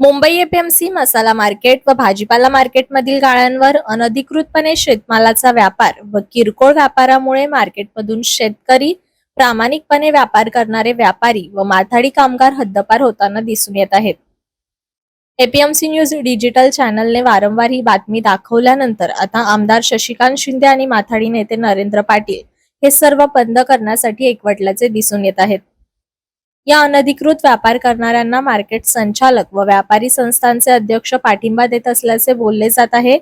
Mumbai APMC मसाला market व भाजीपाला मार्केटमधील गाळ्यांवर अनधिकृतपणे शेतमालाचा व्यापार व किरकोळ व्यापारामुळे मार्केटमधून शेतकरी प्रामाणिकपणे व्यापार करणारे व्यापारी व माथाडी कामगार हद्दपार होताना दिसून येत आहेत. एपीएमसी न्यूज डिजिटल चॅनलने वारंवार ही बातमी दाखवल्यानंतर आता आमदार शशिकांत शिंदे आणि माथाडी नेते नरेंद्र पाटील हे सर्व बंद करण्यासाठी एकवटल्याचे दिसून येत आहेत. या अनधिकृत व्यापार करणाऱ्यांना मार्केट संचालक व व्यापारी संस्थांचे अध्यक्ष पाठिंबा देत असल्याचे बोलले जात आहे.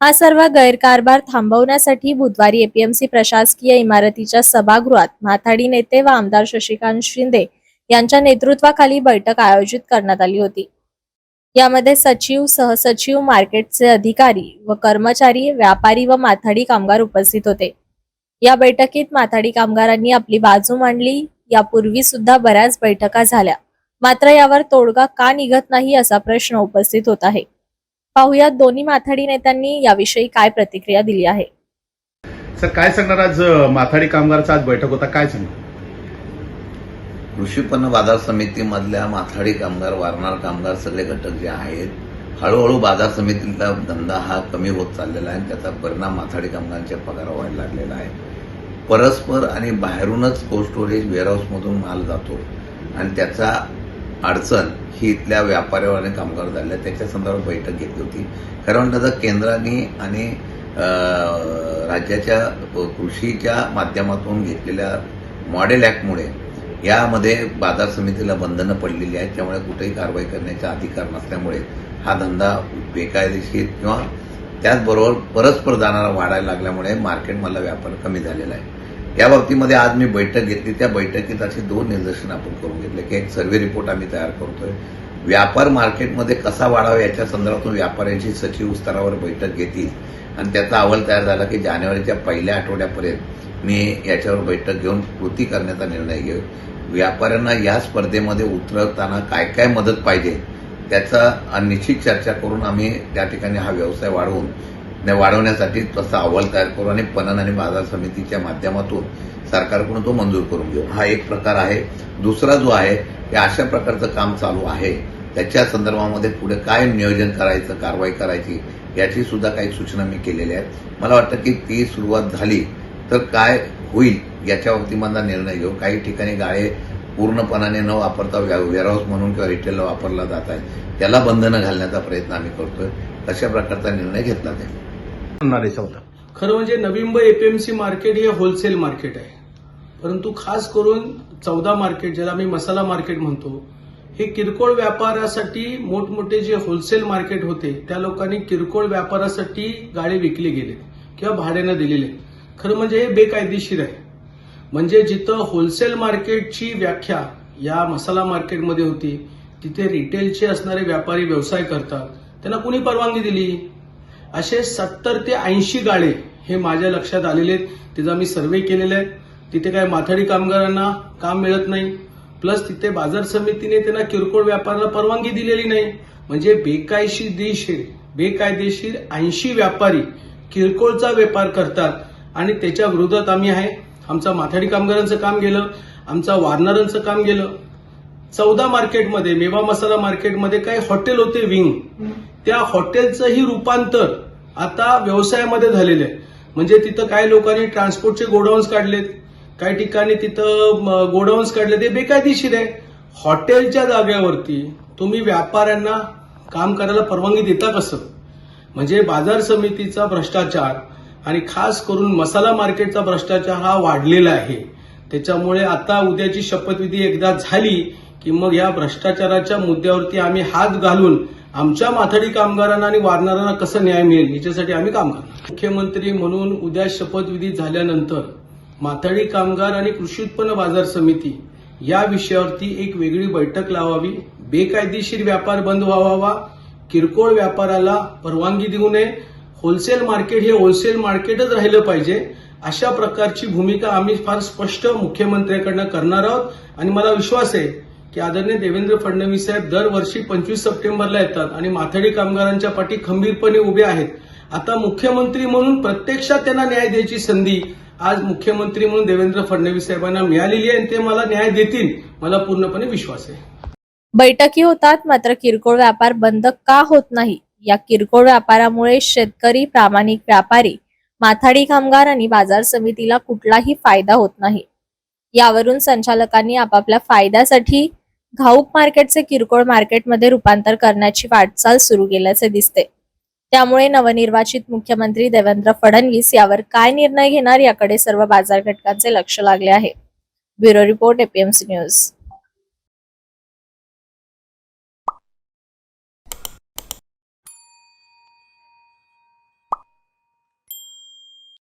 हा सर्व गैरकारभार थांबवण्यासाठी बुधवारी एपीएमसी प्रशासकीय इमारतीच्या सभागृहात माथाडी नेते व आमदार शशिकांत शिंदे यांच्या नेतृत्वाखाली बैठक आयोजित करण्यात आली होती. यामध्ये सचिव सहसचिव मार्केटचे अधिकारी व कर्मचारी व्यापारी व माथाडी कामगार उपस्थित होते. या बैठकीत माथाडी कामगारांनी आपली बाजू मांडली यापूर्वी सुद्धा बऱ्याच बैठका झाल्या. मात्र यावर तोडगा का निघत नाही असा प्रश्न उपस्थित होत आहे. पाहुयात दोन्ही माथाडी नेत्यांनी याविषयी काय प्रतिक्रिया दिली आहे? सर काय सांगणार आज माथाडी कामगारचा आज बैठक होता? काय सांगणार? कृषी उत्पन्न बाजार समितीमधल्या माथाडी कामगार वारणार कामगार सगळे घटक जे आहेत हळूहळू बाजार समितीतला धंदा हा कमी होत चाललेला आहे त्याचा परिणाम माथाडी कामगारांच्या पगार व्हायला लागलेला आहे. परस्पर आणि बाहेरूनच कोल्ड स्टोरेज वेअरहाऊसमधून माल जातो. आणि त्याचा अडचण ही इथल्या व्यापाऱ्यावर आणि कामगार झाल्या त्याच्या संदर्भात बैठक घेतली होती. कारण त्याचा केंद्राने आणि राज्याच्या कृषीच्या माध्यमातून घेतलेल्या मॉडेल ॲक्टमुळे यामध्ये बाजार समितीला बंधनं पडलेली आहेत. त्यामुळे कुठेही कारवाई करण्याचा अधिकार नसल्यामुळे हा धंदा बेकायदेशीर किंवा त्याचबरोबर परस्पर जाणारा वाढायला लागल्यामुळे मार्केटमधला व्यापार कमी झालेला आहे. या बाबतीमध्ये आज मी बैठक घेतली. त्या बैठकीत असे दोन निदर्शन आपण करून घेतले की एक सर्वे रिपोर्ट आम्ही तयार करतोय. व्यापार मार्केटमध्ये कसा वाढावा याच्या संदर्भातून व्यापाऱ्यांची सचिव स्तरावर बैठक घेतील. आणि त्याचा अहवाल तयार झाला की जानेवारीच्या पहिल्या आठवड्यापर्यंत मी याच्यावर बैठक घेऊन कृती करण्याचा निर्णय घेऊ. व्यापाऱ्यांना या स्पर्धेमध्ये उतरवताना काय काय मदत पाहिजे त्याचा निश्चित चर्चा करून आम्ही त्या ठिकाणी हा व्यवसाय वाढवून वाढवण्यासाठी तसा अहवाल तयार करू आणि पणन आणि बाजार समितीच्या माध्यमातून सरकारकडून तो मंजूर करून घेऊ. हा एक प्रकार आहे. दुसरा जो आहे हे अशा प्रकारचं काम चालू आहे. त्याच्या संदर्भामध्ये पुढे काय नियोजन करायचं कारवाई करायची याची सुद्धा काही सूचना मी केलेल्या आहेत. मला वाटतं की ती सुरुवात झाली तर काय होईल याच्या बाबतीमधला निर्णय घेऊ. काही ठिकाणी गाळे पूर्णपणाने न वापरता वेअरहाऊस म्हणून किंवा रिटेलला वापरला जात आहे त्याला बंधनं घालण्याचा प्रयत्न आम्ही करतोय. तशा प्रकारचा निर्णय घेतला जाईल म्हणणार होता खरं म्हणजे नवी एपीएमसी मार्केट हे होलसेल मार्केट आहे. परंतु खास करून चौदा मार्केट ज्याला आम्ही मसाला मार्केट म्हणतो हे किरकोळ व्यापारासाठी मोठमोठे जे होलसेल मार्केट होते त्या लोकांनी किरकोळ व्यापारासाठी गाडी विकले गेले किंवा भाड्यानं दिलेले. खरं म्हणजे हे बेकायदेशीर आहे. म्हणजे जिथं होलसेल मार्केटची व्याख्या या मसाला मार्केटमध्ये होती तिथे रिटेलचे असणारे व्यापारी व्यवसाय करतात त्यांना कुणी परवानगी दिली? असे सत्तर ते ऐंशी गाळे हे माझ्या लक्षात आलेले आहेत. त्याचा मी सर्वे केलेला आहे. तिथे काय माथाडी कामगारांना काम मिळत नाही. प्लस तिथे बाजार समितीने त्यांना किरकोळ व्यापाराला परवानगी दिलेली नाही. म्हणजे बेकायदेशीर बेकायदेशीर ऐंशी व्यापारी किरकोळचा व्यापार करतात. आणि त्याच्या विरोधात आम्ही आहे. आमचा माथाडी कामगारांचं काम गेलं. आमचा वारणारांचं काम गेलं. चौदा मार्केटमध्ये मेवा मसाला मार्केटमध्ये काही हॉटेल होते विंग. त्या हॉटेलचंही रूपांतर आता व्यवसायामध्ये झालेलं आहे. म्हणजे तिथं काही लोकांनी ट्रान्सपोर्टचे गोडाऊन्स काढलेत काही ठिकाणी तिथं गोडाऊन्स काढले ते बेकायदेशीर आहे. हॉटेलच्या जागेवरती तुम्ही व्यापाऱ्यांना काम करायला परवानगी देता कसं? म्हणजे बाजार समितीचा भ्रष्टाचार आणि खास करून मसाला मार्केटचा भ्रष्टाचार हा वाढलेला आहे. त्याच्यामुळे आता उद्याची शपथविधी एकदा झाली की मग या भ्रष्टाचाराच्या मुद्द्यावरती आम्ही हात घालून आमच्या माथाडी कामगारांना आणि वारणाऱ्यांना कसं न्याय मिळेल? याच्यासाठी आम्ही काम करणार. मुख्यमंत्री म्हणून उद्या शपथविधी झाल्यानंतर माथाडी कामगार आणि कृषी उत्पन्न बाजार समिती या विषयावरती एक वेगळी बैठक लावावी. बेकायदेशीर व्यापार बंद व्हावा. किरकोळ व्यापाराला परवानगी देऊ नये. होलसेल मार्केट हे होलसेल मार्केटच राहिलं पाहिजे. अशा प्रकारची भूमिका आम्ही फार स्पष्ट मुख्यमंत्र्यांकडनं करणार आहोत. आणि मला विश्वास आहे की आदरणीय देवेंद्र फडणवीस साहेब दरवर्षी पंचवीस सप्टेंबरला येतात आणि माथाडी कामगारांच्या पाठी खंबीरपणे उभे आहेत. आता मुख्यमंत्री म्हणून प्रत्यक्षात त्यांना न्याय द्यायची संधी आज मुख्यमंत्री म्हणून देवेंद्र फडणवीस साहेबांना मिळालेली आहे आणि ते मला न्याय देतील मला पूर्णपणे विश्वास आहे. बैठकी होतात मात्र किरकोळ व्यापार बंद का होत नाही? या किरकोळ व्यापारामुळे शेतकरी प्रामाणिक व्यापारी माथाडी कामगार आणि बाजार समितीला कुठलाही फायदा होत नाही. यावरून संचालकांनी आपापल्या फायद्यासाठी घाऊक मार्केटचे किरकोळ मार्केटमध्ये रूपांतर करण्याची वाटचाल सुरू केल्याचे दिसते. त्यामुळे नवनिर्वाचित मुख्यमंत्री देवेंद्र फडणवीस यावर काय निर्णय घेणार याकडे सर्व बाजार घटकांचे लक्ष लागले आहे. Bureau report APMC news